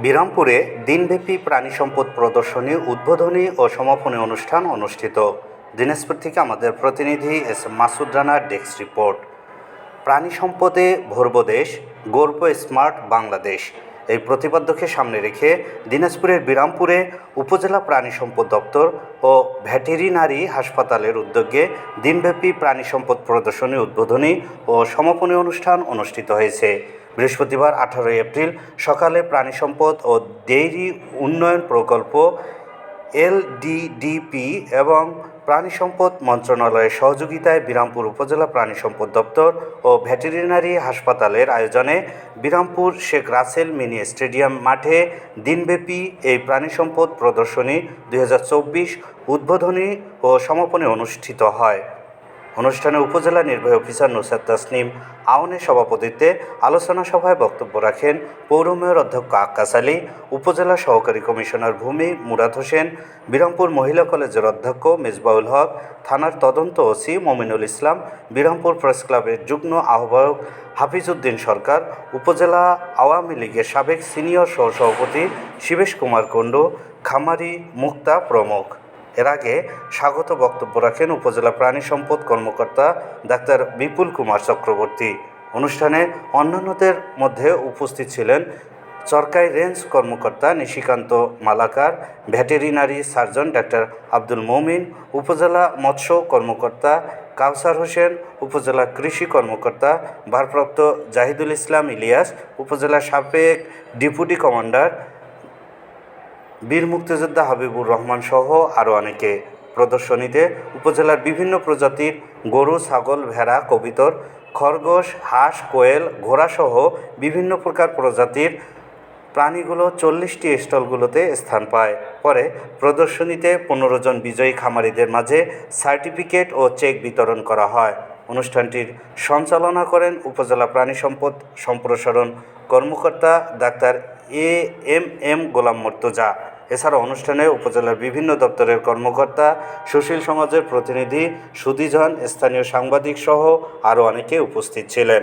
বিরামপুরে দিনব্যাপী প্রাণী সম্পদ প্রদর্শনী, উদ্বোধনী ও সমাপনী অনুষ্ঠান অনুষ্ঠিত। দিনাজপুর থেকে আমাদের প্রতিনিধি এস মাসুদ রানার ডেস্ক রিপোর্ট। প্রাণী সম্পদে ভরব দেশ, গর্ব স্মার্ট বাংলাদেশ। এই প্রতিপাদ্যকে সামনে রেখে দিনাজপুরের বিরামপুরে উপজেলা প্রাণী সম্পদ দপ্তর ও ভেটেরিনারি হাসপাতালের উদ্যোগে দিনব্যাপী প্রাণী সম্পদ প্রদর্শনী, উদ্বোধনী ও সমাপনী অনুষ্ঠান অনুষ্ঠিত হয়েছে। বৃহস্পতিবার, আঠারোই এপ্রিল, সকালে প্রাণী সম্পদ ও ডেইরি উন্নয়ন প্রকল্প, এলডিডিপি এবং প্রাণী সম্পদ মন্ত্রণালয়ের সহযোগিতায় বিরামপুর উপজেলা প্রাণী সম্পদ দপ্তর ও ভেটেরিনারি হাসপাতালের আয়োজনে বিরামপুর শেখ রাসেল মিনি স্টেডিয়াম মাঠে দিনব্যাপী এই প্রাণী সম্পদ প্রদর্শনী দু হাজার চব্বিশ উদ্বোধনী ও সমাপনী অনুষ্ঠিত হয়। অনুষ্ঠানে উপজেলা নির্বাহী অফিসার নুসাদ তাসনিম আওনের সভাপতিত্বে আলোচনা সভায় বক্তব্য রাখেন পৌর মেয়র অধ্যক্ষ আক্কাস আলী, উপজেলা সহকারী কমিশনার ভূমি মুরাদ হোসেন, বিরামপুর মহিলা কলেজের অধ্যক্ষ মেজবাউল হক, থানার তদন্ত ওসি মমিনুল ইসলাম, বিরামপুর প্রেস ক্লাবের যুগ্ম আহ্বায়ক হাফিজউদ্দিন সরকার, উপজেলা আওয়ামী লীগের সাবেক সিনিয়র সহসভাপতি শিবেশ কুমার কুণ্ডু, খামারি মুক্তা প্রমুখ। এর আগে স্বাগত বক্তব্য রাখেন উপজেলা প্রাণী সম্পদ কর্মকর্তা ডাক্তার বিপুল কুমার চক্রবর্তী। অনুষ্ঠানে অন্যান্যদের মধ্যে উপস্থিত ছিলেন চরকাই রেঞ্জ কর্মকর্তা Nishikanta Malakar, veterinary surgeon doctor Abdul Momin, উপজেলা মৎস্য কর্মকর্তা কাউসার হোসেন, উপজেলা কৃষি কর্মকর্তা ভারপ্রাপ্ত জাহিদুল ইসলাম ইলিয়াস, উপজেলা সাবেক ডেপুটি কমান্ডার বীর মুক্তিযোদ্ধা হাবিবুর রহমান সহ আরও অনেকে প্রদর্শনীতে উপজেলার বিভিন্ন প্রজাতির গরু, ছাগল, ভেড়া, কবিতর, খরগোশ, হাঁস, কোয়েল, ঘোড়াসহ বিভিন্ন প্রকার প্রজাতির প্রাণীগুলো চল্লিশটি স্টলগুলোতে স্থান পায়। পরে প্রদর্শনীতে পনেরো জন বিজয়ী খামারিদের মাঝে সার্টিফিকেট ও চেক বিতরণ করা হয়। অনুষ্ঠানটির সঞ্চালনা করেন উপজেলা প্রাণী সম্পদ সম্প্রসারণ কর্মকর্তা doctor A M M Golam Murtaza. এছাড়া অনুষ্ঠানে উপজেলার বিভিন্ন দপ্তরের কর্মকর্তা, সুশীল সমাজের প্রতিনিধি সুদীজন স্থানীয় সাংবাদিক সহ আরও অনেকে উপস্থিত ছিলেন।